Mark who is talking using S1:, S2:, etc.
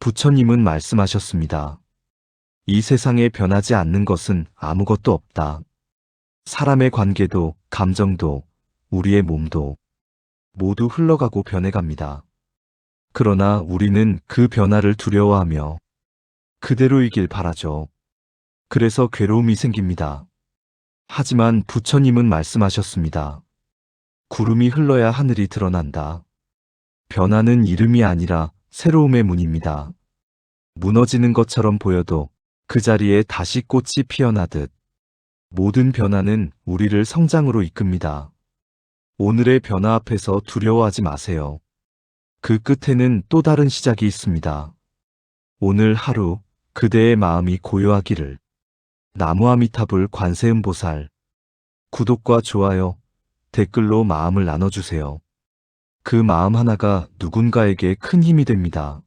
S1: 부처님은 말씀하셨습니다. 이 세상에 변하지 않는 것은 아무것도 없다. 사람의 관계도, 감정도, 우리의 몸도 모두 흘러가고 변해갑니다. 그러나 우리는 그 변화를 두려워하며 그대로이길 바라죠. 그래서 괴로움이 생깁니다. 하지만 부처님은 말씀하셨습니다. 구름이 흘러야 하늘이 드러난다. 변화는 이름이 아니라 새로움의 문입니다. 무너지는 것처럼 보여도 그 자리에 다시 꽃이 피어나듯 모든 변화는 우리를 성장으로 이끕니다. 오늘의 변화 앞에서 두려워하지 마세요. 그 끝에는 또 다른 시작이 있습니다. 오늘 하루 그대의 마음이 고요하기를. 나무아미타불 관세음보살 구독과 좋아요, 댓글로 마음을 나눠주세요. 그 마음 하나가 누군가에게 큰 힘이 됩니다.